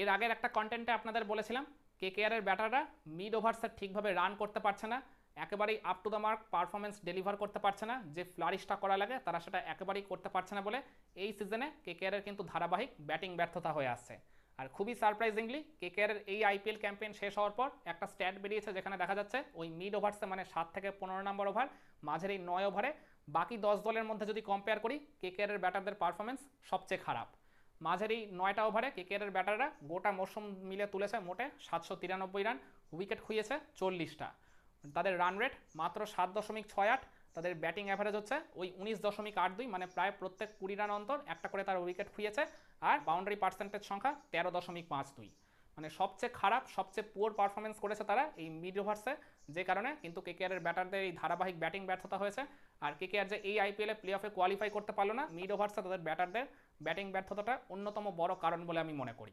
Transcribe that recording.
এর আগের একটা কন্টেন্টে আপনাদের বলেছিলাম কে কে কেয়ারের ব্যাটাররা মিড ওভার্সে ঠিকভাবে রান করতে পারছে না, একেবারেই up to the mark performance deliver করতে পারছে না, যে ফ্লারিশটা করা লাগে তারা সেটা একেবারেই করতে পারছে না বলে এই সিজনে কে কেয়ারের কিন্তু ধারাবাহিক ব্যাটিং ব্যর্থতা হয়ে আসছে। আর খুবই সারপ্রাইজিংলি কে কেয়ারের এই আইপিএল ক্যাম্পেইন শেষ হওয়ার পর একটা স্ট্যাট বেরিয়েছে যেখানে দেখা যাচ্ছে ওই মিড ওভার্সে মানে সাত থেকে পনেরো নম্বর ওভার মাঝের এই নয় ওভারে বাকি দশ দলের মধ্যে যদি কম্পেয়ার করি কে কেয়ারের ব্যাটারদের পারফরমেন্স সবচেয়ে খারাপ। মাঝের এই নয়টা ওভারে কেকেআরের ব্যাটাররা গোটা মৌসুম মিলে তুলেছে মোটে সাতশো তিরানব্বই রান, উইকেট খুইয়েছে চল্লিশটা। তাদের রান রেট মাত্র সাত দশমিক ছয় আট, তাদের ব্যাটিং অ্যাভারেজ হচ্ছে ওই উনিশ দশমিক আট দুই মানে প্রায় প্রত্যেক কুড়ি রান অন্তর একটা করে তার উইকেট খুইয়েছে, আর বাউন্ডারি পার্সেন্টেজ সংখ্যা তেরো দশমিক পাঁচ দুই। মানে সবচেয়ে খারাপ, সবচেয়ে পুয়ার পারফরমেন্স করেছে তারা এই মিড ওভার্সে যে কারণে কিন্তু কেকেআরের ব্যাটারদের এই ধারাবাহিক ব্যাটিং ব্যর্থতা হয়েছে। আর কেকেআর যে এই আইপিএলে প্লে অফে কোয়ালিফাই করতে পারল না মিড ওভার্সে তাদের ব্যাটারদের ব্যাটিং ব্যর্থতাটা অন্যতম বড় কারণ বলে আমি মনে করি।